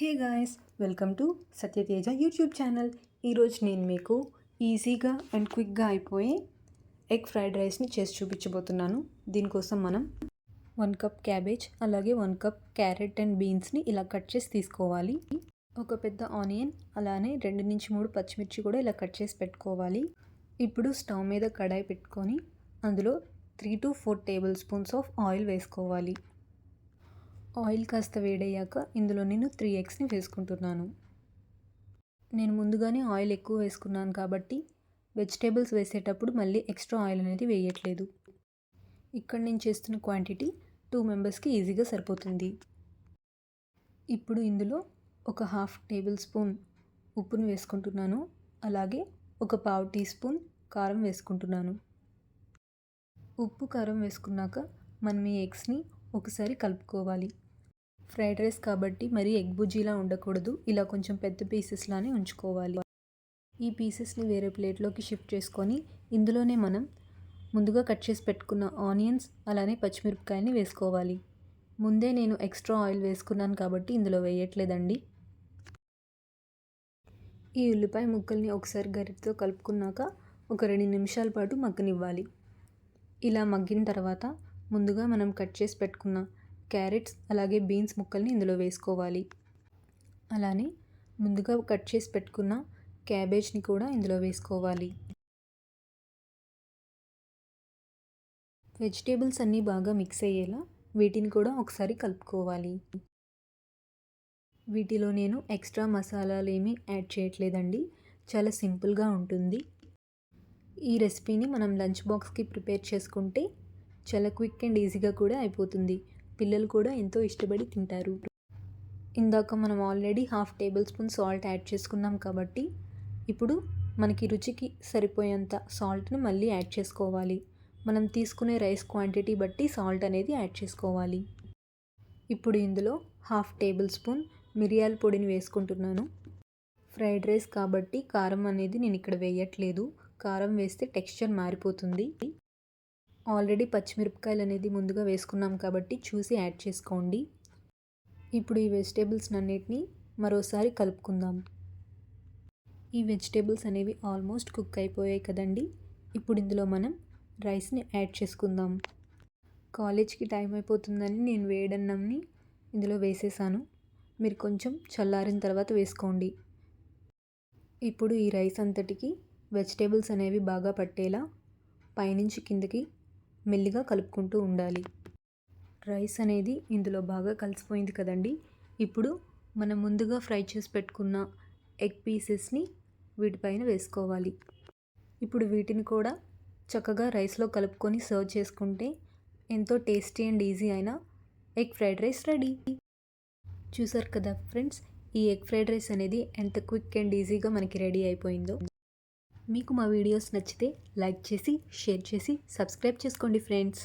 Hey guys welcome to Satyateja YouTube channel. ఈరోజు నేను మీకు ఈజీగా అండ్ క్విక్గా అయిపోయే ఎగ్ ఫ్రైడ్ రైస్ని చేసి చూపించబోతున్నాను. దీనికోసం మనం వన్ కప్ క్యాబేజ్ అలాగే వన్ కప్ క్యారెట్ అండ్ బీన్స్ని ఇలా కట్ చేసి తీసుకోవాలి. ఒక పెద్ద ఆనియన్ అలానే రెండు నుంచి మూడు పచ్చిమిర్చి కూడా ఇలా కట్ చేసి పెట్టుకోవాలి. ఇప్పుడు స్టవ్ మీద కడాయి పెట్టుకొని అందులో three to four tablespoons of oil వేసుకోవాలి. ఆయిల్ కాస్త వేడయ్యాక ఇందులో నేను త్రీ ఎగ్స్ని వేసుకుంటున్నాను. నేను ముందుగానే ఆయిల్ ఎక్కువ వేసుకున్నాను కాబట్టి వెజిటేబుల్స్ వేసేటప్పుడు మళ్ళీ ఎక్స్ట్రా ఆయిల్ అనేది వేయట్లేదు. ఇక్కడ నేను చేస్తున్న క్వాంటిటీ టూ మెంబర్స్కి ఈజీగా సరిపోతుంది. ఇప్పుడు ఇందులో ఒక హాఫ్ టేబుల్ స్పూన్ ఉప్పును వేసుకుంటున్నాను. అలాగే ఒక పావు టీ స్పూన్ కారం వేసుకుంటున్నాను. ఉప్పు కారం వేసుకున్నాక మనం ఈ ఎగ్స్ని ఒకసారి కలుపుకోవాలి. ఫ్రైడ్ రైస్ కాబట్టి మరీ ఎగ్ బుజ్జీలా ఉండకూడదు. ఇలా కొంచెం పెద్ద పీసెస్లానే ఉంచుకోవాలి. ఈ పీసెస్ని వేరే ప్లేట్లోకి షిఫ్ట్ చేసుకొని ఇందులోనే మనం ముందుగా కట్ చేసి పెట్టుకున్న ఆనియన్స్ అలానే పచ్చిమిరపకాయని వేసుకోవాలి. ముందే నేను ఎక్స్ట్రా ఆయిల్ వేసుకున్నాను కాబట్టి ఇందులో వేయట్లేదండి. ఈ ఉల్లిపాయ ముక్కల్ని ఒకసారి గరిటతో కలుపుకున్నాక ఒక రెండు నిమిషాల పాటు మగ్గనివ్వాలి. ఇలా మగ్గిన తర్వాత ముందుగా మనం కట్ చేసి పెట్టుకున్న క్యారెట్స్ అలాగే బీన్స్ ముక్కల్ని ఇందులో వేసుకోవాలి. అలానే ముందుగా కట్ చేసి పెట్టుకున్న క్యాబేజ్ని కూడా ఇందులో వేసుకోవాలి. వెజిటేబుల్స్ అన్నీ బాగా మిక్స్ అయ్యేలా వీటిని కూడా ఒకసారి కలుపుకోవాలి. వీటిలో నేను ఎక్స్ట్రా మసాలాలు ఏమీ యాడ్ చేయట్లేదండి. చాలా సింపుల్గా ఉంటుంది. ఈ రెసిపీని మనం లంచ్ బాక్స్కి ప్రిపేర్ చేసుకుంటే చాలా క్విక్ అండ్ ఈజీగా కూడా అయిపోతుంది. పిల్లలు కూడా ఎంతో ఇష్టపడి తింటారు. ఇందాక మనం already half tablespoon salt add చేసుకున్నాం కాబట్టి ఇప్పుడు మనకి రుచికి సరిపోయేంత సాల్ట్ని మళ్ళీ యాడ్ చేసుకోవాలి. మనం తీసుకునే రైస్ క్వాంటిటీ బట్టి సాల్ట్ అనేది యాడ్ చేసుకోవాలి. ఇప్పుడు ఇందులో హాఫ్ టేబుల్ స్పూన్ మిరియాల పొడిని వేసుకుంటున్నాను. ఫ్రైడ్ రైస్ కాబట్టి కారం అనేది నేను ఇక్కడ వేయట్లేదు. కారం వేస్తే టెక్స్చర్ మారిపోతుంది. ఆల్రెడీ పచ్చిమిరపకాయలు అనేది ముందుగా వేసుకున్నాం కాబట్టి చూసి యాడ్ చేసుకోండి. ఇప్పుడు ఈ వెజిటేబుల్స్ అన్నిటినీ మరోసారి కలుపుకుందాం. ఈ వెజిటేబుల్స్ అనేవి ఆల్మోస్ట్ కుక్ అయిపోయాయి కదండి. ఇప్పుడు ఇందులో మనం రైస్ని యాడ్ చేసుకుందాం. కాలేజ్కి టైం అయిపోతుందని నేను వేడన్నంని ఇందులో వేసేసాను. మీరు కొంచెం చల్లారిన తర్వాత వేసుకోండి. ఇప్పుడు ఈ రైస్ అంతటికి వెజిటేబుల్స్ అనేవి బాగా పట్టేలా పైనుంచి కిందకి మెల్లిగా కలుపుకుంటూ ఉండాలి. రైస్ అనేది ఇందులో బాగా కలిసిపోయింది కదండి. ఇప్పుడు మనం ముందుగా ఫ్రై చేసి పెట్టుకున్న ఎగ్ పీసెస్ని వీటిపైన వేసుకోవాలి. ఇప్పుడు వీటిని కూడా చక్కగా రైస్లో కలుపుకొని సర్వ్ చేసుకుంటే ఎంతో టేస్టీ అండ్ ఈజీ అయిన ఎగ్ ఫ్రైడ్ రైస్ రెడీ. చూసారు కదా ఫ్రెండ్స్ ఈ ఎగ్ ఫ్రైడ్ రైస్ అనేది ఎంత క్విక్ అండ్ ఈజీగా మనకి రెడీ అయిపోయిందో. మీకు మా వీడియోస్ నచ్చితే లైక్ చేసి షేర్ చేసి సబ్స్క్రైబ్ చేసుకోండి ఫ్రెండ్స్.